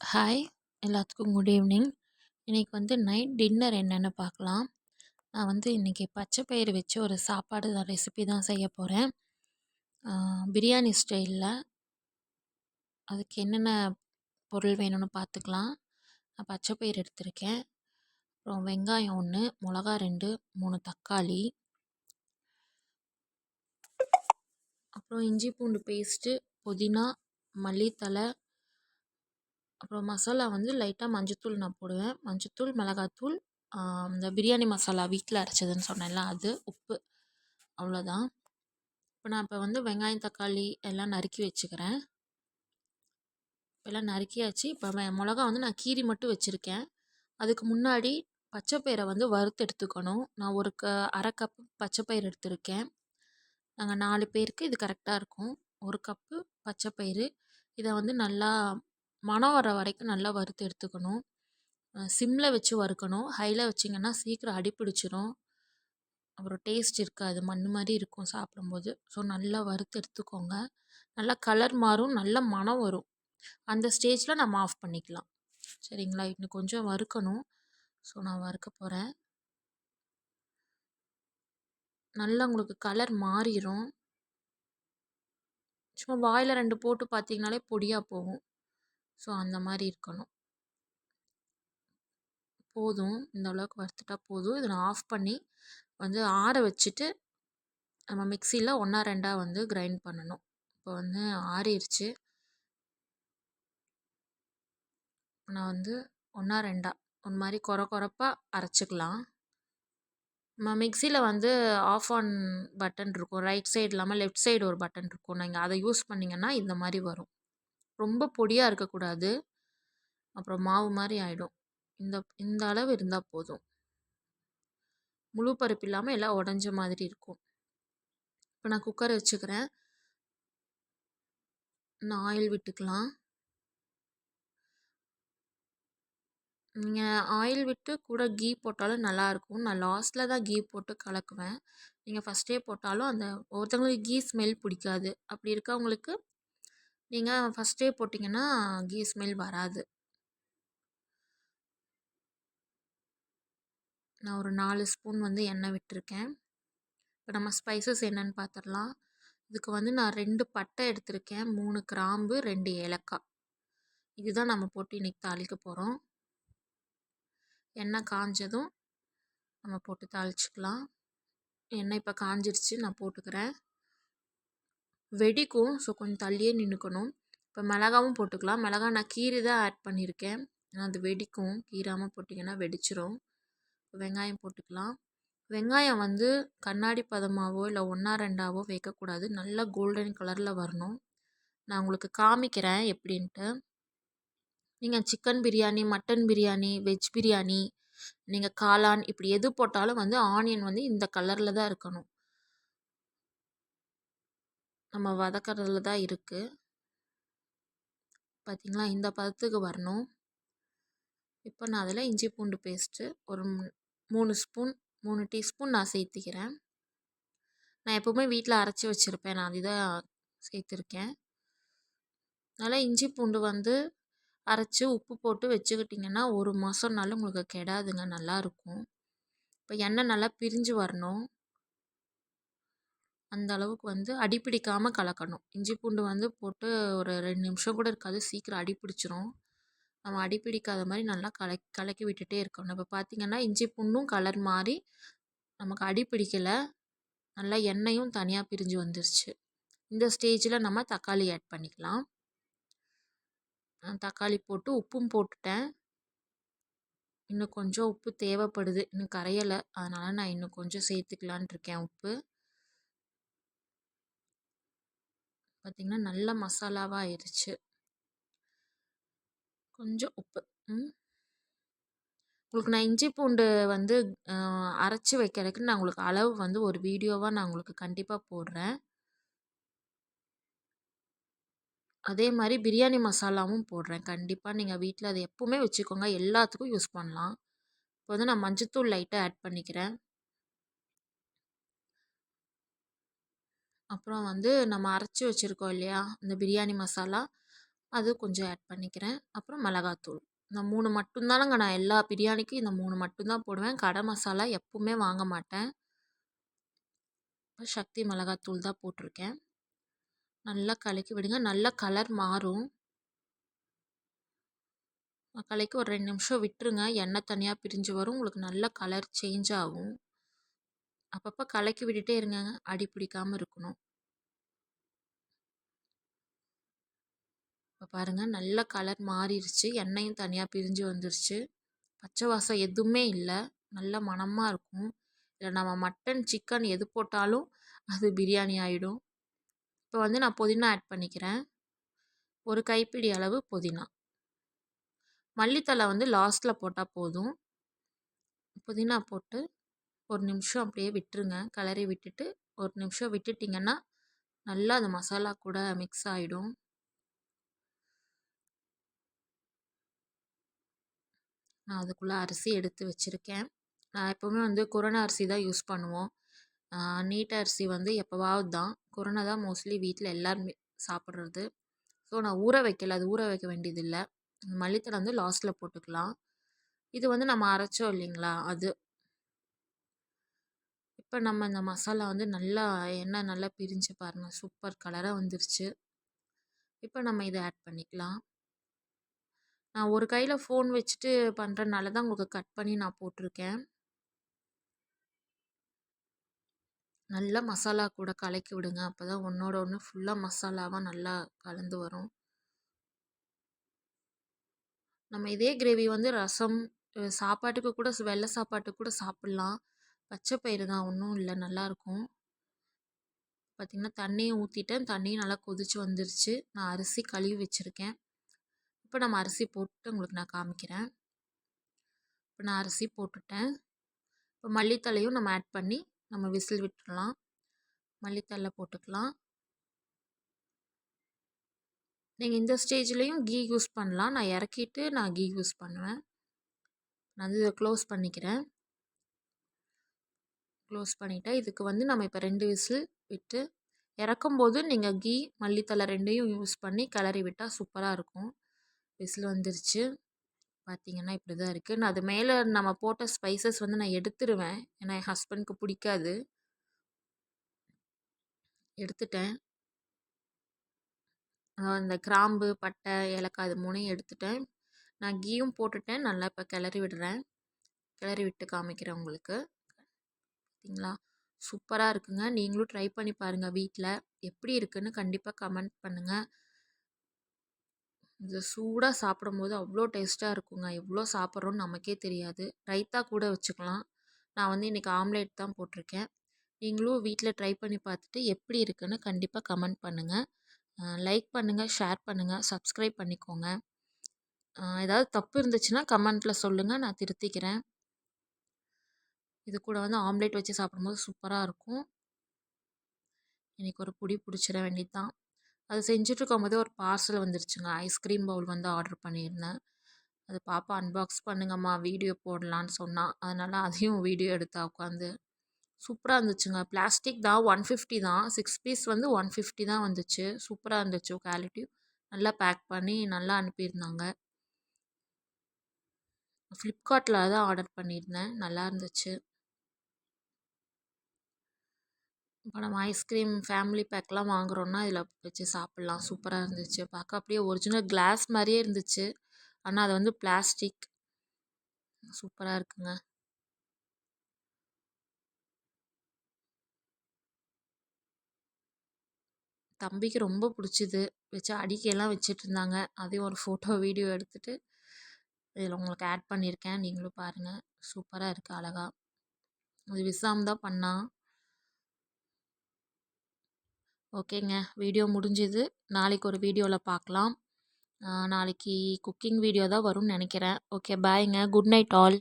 Hi எல்லாத்துக்கும் good evening இன்றைக்கி வந்து நைட் டின்னர் என்னென்னு பார்க்கலாம். நான் வந்து இன்றைக்கி பச்சை பயிறு வச்சு ஒரு சாப்பாடு ரெசிபி தான் செய்ய போகிறேன் பிரியாணி ஸ்டைலில் அதுக்கு என்னென்ன பொருள் வேணும்னு பார்த்துக்கலாம். நான் பச்சை பயிறு எடுத்திருக்கேன். அப்புறம் வெங்காயம் ஒன்று மிளகா ரெண்டு மூணு தக்காளி. அப்புறம் இஞ்சி பூண்டு பேஸ்ட்டு புதினா மல்லித்தலை அப்புறம் மசாலா வந்து லைட்டாக மஞ்சத்தூள் நான் போடுவேன். மஞ்சத்தூள் மிளகாத்தூள் இந்த பிரியாணி மசாலா வீட்டில் அரைச்சதுன்னு சொன்னேன்ல அது உப்பு அவ்வளோதான். இப்போ நான் இப்போ வந்து வெங்காயம் தக்காளி எல்லாம் நறுக்கி வச்சுக்கிறேன். எல்லாம் நறுக்கியாச்சு. இப்போ மிளகா வந்து நான் கீரி மட்டும் வச்சுருக்கேன். அதுக்கு முன்னாடி பச்சைப்பயிரை வந்து வறுத்து எடுத்துக்கணும். நான் ஒரு க அரை கப்பு பச்சைப்பயிறு எடுத்திருக்கேன். நாங்கள் நாலு பேருக்கு இது கரெக்டாக இருக்கும். ஒரு கப்பு பச்சைப்பயிறு இதை வந்து நல்லா மணம் வர வரைக்கும் நல்லா வறுத்து எடுத்துக்கணும். சிம்மில் வச்சு வறுக்கணும். ஹையில் வச்சிங்கன்னா சீக்கிரம் அடிப்பிடிச்சிரும் அப்புறம் டேஸ்ட் இருக்காது. மண் மாதிரி இருக்கும் சாப்பிடும்போது. ஸோ நல்லா வறுத்து எடுத்துக்கோங்க. நல்லா கலர் மாறும். நல்ல மனம் வரும். அந்த ஸ்டேஜில் நம்ம ஆஃப் பண்ணிக்கலாம். சரிங்களா? இன்னும் கொஞ்சம் வறுக்கணும். ஸோ நான் வறுக்க போகிறேன் நல்லா உங்களுக்கு கலர் மாறிடும் சும்மா வாயில் ரெண்டு போட்டு பார்த்தீங்கனாலே பொடியாக போகும். ஸோ அந்த மாதிரி இருக்கணும். போதும். இந்த அளவுக்கு வறுத்துட்டா போதும். இதை நான் ஆஃப் பண்ணி வந்து ஆற வச்சுட்டு நம்ம மிக்சியில் ஒன்றா ரெண்டாக வந்து கிரைண்ட் பண்ணணும். இப்போ வந்து ஆறிடுச்சு நான் வந்து ஒன்றா ரெண்டாக ஒரு மாதிரி குறை குறைப்பாக அரைச்சிக்கலாம். நம்ம மிக்சியில் வந்து ஆஃப் ஆன் பட்டன் இருக்கும். ரைட் சைடு இல்லாமல் லெஃப்ட் சைடு ஒரு பட்டன் இருக்கும். நீங்கள் அதை யூஸ் பண்ணிங்கன்னா இந்த மாதிரி வரும். ரொம்ப பொடியாக இருக்கக்கூடாது. அப்புறம் மாவு மாதிரி ஆகிடும் இந்த இந்த அளவு இருந்தால் போதும். முழு பருப்பு இல்லாமல் எல்லாம் உடஞ்ச மாதிரி இருக்கும். இப்போ நான் குக்கர் வச்சுக்கிறேன். நான் ஆயில் விட்டுக்கலாம். நீங்கள் ஆயில் விட்டு கூட கீ போட்டாலும் நல்லாயிருக்கும் நான் லாஸ்ட்டில் தான் கீ போட்டு கலக்குவேன். நீங்கள் ஃபஸ்ட்டே போட்டாலும் அந்த ஒருத்தவங்களுக்கு கீ ஸ்மெல் பிடிக்காது. அப்படி இருக்கவங்களுக்கு நீங்கள் ஃபஸ்ட்டே போட்டிங்கன்னா கீ ஸ்மெல் வராது. நான் ஒரு நாலு ஸ்பூன் வந்து எண்ணெய் விட்டுருக்கேன். இப்போ நம்ம ஸ்பைசஸ் என்னென்னு பார்த்துடலாம் இதுக்கு வந்து நான் ரெண்டு பட்டை எடுத்திருக்கேன். மூணு கிராம்பு ரெண்டு ஏலக்காய். இதுதான் நம்ம போட்டு இன்றைக்கி தாளிக்க போகிறோம் எண்ணெய் காஞ்சதும் நம்ம போட்டு தாளிச்சிக்கலாம். எண்ணெய் இப்போ காஞ்சிருச்சு நான் போட்டுக்கிறேன். வெடிக்கும். ஸோ கொஞ்சம் தள்ளியே நின்றுக்கணும் இப்போ மிளகாவும் போட்டுக்கலாம். மிளகா நான் கீறி தான் ஆட் பண்ணியிருக்கேன். அது வெடிக்கும். கீராமல் போட்டிங்கன்னா வெடிச்சிரும். வெங்காயம் போட்டுக்கலாம். வெங்காயம் வந்து கண்ணாடி பதமாகவோ இல்லை ஒன்றா ரெண்டாவோ வைக்கக்கூடாது. நல்லா கோல்டன் கலரில் வரணும். நான் உங்களுக்கு காமிக்கிறேன் எப்படின்ட்டு. நீங்கள் chicken biryani mutton biryani veg biryani நீங்கள் காளான் இப்படி எது போட்டாலும் வந்து ஆனியன் வந்து இந்த கலரில் தான் இருக்கணும். நம்ம வதக்கிறதுல தான் இருக்குது பார்த்திங்களா இந்த பதத்துக்கு வரணும். இப்போ நான் அதில் இஞ்சி பூண்டு பேஸ்ட்டு ஒரு மூணு ஸ்பூன் மூணு டீஸ்பூன் நான் சேர்த்திக்கிறேன். நான் எப்போவுமே வீட்டில் அரைச்சி வச்சுருப்பேன். நான் அதுதான் சேர்த்துருக்கேன். நல்லா இஞ்சி பூண்டு வந்து அரைச்சி உப்பு போட்டு வச்சுக்கிட்டிங்கன்னா ஒரு மாதம்னாலும் உங்களுக்கு கெடாதுங்க. நல்லாயிருக்கும் இப்போ எண்ணெய் நல்லா பிரிஞ்சு வரணும். அந்த அளவுக்கு வந்து அடி பிடிக்காமல் கலக்கணும். இஞ்சி பூண்டு வந்து போட்டு ஒரு ரெண்டு நிமிஷம் கூட இருக்காது. சீக்கிரம் அடி பிடிச்சிரும் நம்ம அடி பிடிக்காத மாதிரி நல்லா கலக் கலக்கி விட்டுட்டே இருக்கணும். இப்போ பார்த்திங்கன்னா இஞ்சி பூண்டும் கலர் மாறி நமக்கு அடி பிடிக்கலை நல்லா எண்ணெயும் தனியாக பிரிஞ்சு வந்துருச்சு. இந்த ஸ்டேஜில் நம்ம தக்காளி ஆட் பண்ணிக்கலாம். தக்காளி போட்டு உப்பும் போட்டுட்டேன். இன்னும் கொஞ்சம் உப்பு தேவைப்படுது. இன்னும் கரையலை. அதனால் நான் இன்னும் கொஞ்சம் சேர்த்துக்கலான் இருக்கேன் உப்பு. பார்த்திங்கன்னா நல்ல மசாலாவாக ஆயிடுச்சு கொஞ்சம் உப்பு. உங்களுக்கு நான் இஞ்சி பூண்டு வந்து அரைச்சி வைக்கிறதுக்கு நான் உங்களுக்கு அளவு வந்து ஒரு வீடியோவாக நான் உங்களுக்கு கண்டிப்பாக போடுறேன். அதே மாதிரி பிரியாணி மசாலாவும் போடுறேன். கண்டிப்பாக நீங்கள் வீட்டில் அதை எப்போவுமே வச்சுக்கோங்க. எல்லாத்துக்கும் யூஸ் பண்ணலாம். இப்போ வந்து நான் மஞ்சத்தூள் லைட்டாக ஆட் பண்ணிக்கிறேன். அப்புறம் வந்து நம்ம அரைச்சி வச்சுருக்கோம் இல்லையா? இந்த பிரியாணி மசாலா. அது கொஞ்சம் ஆட் பண்ணிக்கிறேன். அப்புறம் மிளகாத்தூள். இந்த மூணு மட்டும்தானங்க நான் எல்லா பிரியாணிக்கும் இந்த மூணு மட்டும்தான் போடுவேன். கடை மசாலா எப்பவுமே வாங்க மாட்டேன். சக்தி மிளகாத்தூள் தான் போட்டிருக்கேன். நல்லா கலக்கி விடுங்க. நல்லா கலர் மாறும். கலக்கி ஒரு ரெண்டு நிமிஷம் விட்டுருங்க. எண்ணெய் தனியாக பிரிஞ்சு வரும். உங்களுக்கு நல்ல கலர் சேஞ்ச் ஆகும். அப்பப்போ கலக்கி விட்டுட்டே இருங்க. அடி பிடிக்காமல் இருக்கணும். இப்போ பாருங்கள் நல்ல கலர் மாறிடுச்சு எண்ணெயும் தனியாக பிரிஞ்சு வந்துருச்சு. பச்சை வாசம் எதுவுமே இல்லை. நல்ல மணமாக இருக்கும். இல்லை நம்ம மட்டன் சிக்கன் எது போட்டாலும் அது பிரியாணி ஆகிடும் இப்போ வந்து நான் புதினா ஆட் பண்ணிக்கிறேன். ஒரு கைப்பிடி அளவு புதினா. மல்லித்தலை வந்து லாஸ்ட்டில் போட்டால் போதும். புதினா போட்டு ஒரு நிமிஷம் அப்படியே விட்டுருங்க. கிளறி விட்டுட்டு ஒரு நிமிஷம் விட்டுட்டிங்கன்னா நல்லா அந்த மசாலா கூட மிக்ஸ் ஆகிடும் நான் அதுக்குள்ளே அரிசி எடுத்து வச்சுருக்கேன். நான் எப்போவுமே வந்து குரண அரிசி தான் யூஸ் பண்ணுவோம். நீட்ட அரிசி வந்து எப்போவாவது தான். குரணை தான் மோஸ்ட்லி வீட்டில் எல்லாருமே சாப்பிட்றது. ஸோ நான் ஊற வைக்கல. அது ஊற வைக்க வேண்டியதில்லை. மல்லித்தலை வந்து லாஸ்ட்டில் போட்டுக்கலாம். இது வந்து நம்ம அரைச்சோம் இல்லைங்களா? அது இப்போ நம்ம இந்த மசாலா வந்து நல்லா எண்ணெய் நல்லா பிரிஞ்சு பாருங்கள் சூப்பர் கலராக வந்துருச்சு. இப்போ நம்ம இதை ஆட் பண்ணிக்கலாம். நான் ஒரு கையில் ஃபோன் வச்சுட்டு பண்ணுறதுனால தான் உங்களுக்கு கட் பண்ணி நான் போட்டிருக்கேன். நல்லா மசாலா கூட கலக்கி விடுங்க. அப்போ தான் ஒன்றோட ஒன்று ஃபுல்லாக மசாலாவாக நல்லா கலந்து வரும். நம்ம இதே கிரேவி வந்து ரசம் சாப்பாட்டுக்கு கூட வெள்ளை சாப்பாட்டுக்கு கூட சாப்பிட்லாம். பச்சை பயிறு தான். ஒன்றும் இல்லை. நல்லாயிருக்கும் பார்த்திங்கன்னா தண்ணியை ஊற்றிட்டேன் தண்ணியும் நல்லா கொதித்து வந்துருச்சு. நான் அரிசி கழுவி வச்சுருக்கேன். இப்போ நம்ம அரிசி போட்டு உங்களுக்கு நான் காமிக்கிறேன். இப்போ நான் அரிசி போட்டுட்டேன். இப்போ மல்லித்தலையும் நம்ம ஆட் பண்ணி நம்ம விசில் விட்டுடலாம். மல்லித்தலை போட்டுக்கலாம். நீங்கள் இந்த ஸ்டேஜ்லேயும் கீ யூஸ் பண்ணலாம். நான் இறக்கிட்டு நான் கீ யூஸ் பண்ணுவேன். நான் வந்து இதை க்ளோஸ் பண்ணிக்கிறேன். க்ளோஸ் பண்ணிவிட்டேன் இதுக்கு வந்து நம்ம இப்போ ரெண்டு விசில் விட்டு இறக்கும்போது நீங்கள் கீ மல்லித்தலை ரெண்டையும் யூஸ் பண்ணி கிளறி விட்டால் சூப்பராக இருக்கும். விசில் வந்துருச்சு. பார்த்தீங்கன்னா இப்படி தான் இருக்குது நான் அது மேலே நம்ம போட்ட ஸ்பைசஸ் வந்து நான் எடுத்துருவேன். ஏன்னா என் ஹஸ்பண்ட்க்கு பிடிக்காது. எடுத்துட்டேன். அந்த கிராம்பு பட்டை ஏலக்காய் அது மூணையும் எடுத்துட்டேன். நான் கீயும் போட்டுட்டேன். நல்லா இப்போ கிளறி விடுறேன். கிளறி விட்டு காமிக்கிறேன் உங்களுக்கு. பார்த்தீங்களா சூப்பராக இருக்குங்க. நீங்களும் ட்ரை பண்ணி பாருங்கள் வீட்டில் எப்படி இருக்குன்னு கண்டிப்பாக கமெண்ட் பண்ணுங்கள் இது சூடாக சாப்பிடும்போது அவ்வளோ டேஸ்ட்டாக இருக்குங்க. எவ்வளோ சாப்பிட்றோன்னு நமக்கே தெரியாது. ரைத்தா கூட வச்சுக்கலாம். நான் வந்து இன்றைக்கி ஆம்லேட் தான் போட்டிருக்கேன். நீங்களும் வீட்டில் ட்ரை பண்ணி பார்த்துட்டு எப்படி இருக்குன்னு கண்டிப்பாக கமெண்ட் பண்ணுங்கள் லைக் பண்ணுங்கள் ஷேர் பண்ணுங்கள் சப்ஸ்கிரைப் பண்ணிக்கோங்க. ஏதாவது தப்பு இருந்துச்சுன்னா கமெண்ட்டில் சொல்லுங்கள் நான் திருத்திக்கிறேன். இது கூட வந்து ஆம்லேட் வச்சு சாப்பிடும்போது சூப்பராக இருக்கும். எனக்கு ஒரு புடி பிடிச்சிட வேண்டியது தான் அது செஞ்சுட்டு இருக்கும்போதே ஒரு பார்சல் வந்துருச்சுங்க. ஐஸ்கிரீம் பவுல் வந்து ஆர்டர் பண்ணியிருந்தேன். அது பாப்பா அன்பாக்ஸ் பண்ணுங்கம்மா வீடியோ போடலான்னு சொன்னான் அதனால் அதையும் வீடியோ எடுத்தா உட்காந்து சூப்பராக இருந்துச்சுங்க. பிளாஸ்டிக் தான் ஒன் ஃபிஃப்டி தான். சிக்ஸ் பீஸ் வந்து ஒன் ஃபிஃப்டி தான் வந்துச்சு. சூப்பராக இருந்துச்சு குவாலிட்டி. நல்லா பேக் பண்ணி நல்லா அனுப்பியிருந்தாங்க. ஃப்ளிப்கார்ட்டில் தான் ஆர்டர் பண்ணியிருந்தேன். நல்லா இருந்துச்சு. இப்போ நம்ம ஐஸ்கிரீம் ஃபேமிலி பேக்லாம் வாங்குகிறோன்னா இதில் வச்சு சாப்பிட்லாம். சூப்பராக இருந்துச்சு. பார்க்க அப்படியே ஒரிஜினல் கிளாஸ் மாதிரியே இருந்துச்சு. ஆனால் அது வந்து பிளாஸ்டிக் சூப்பராக இருக்குங்க. தம்பிக்கு ரொம்ப பிடிச்சிது. வச்சு அடிக்கையெல்லாம் வச்சுட்டு இருந்தாங்க. அதையும் ஒரு ஃபோட்டோ வீடியோ எடுத்துகிட்டு இதில் உங்களுக்கு ஆட் பண்ணியிருக்கேன். நீங்களும் பாருங்கள் சூப்பராக இருக்குது அழகாக அது விசாம் தான் பண்ணான். ஓகேங்க. வீடியோ முடிஞ்சுது. நாளைக்கு ஒரு வீடியோவில் பார்க்கலாம் நாளைக்கு குக்கிங் வீடியோ தான் வரும்னு நினைக்கிறேன். ஓகே பாய்ங்க. Good night all.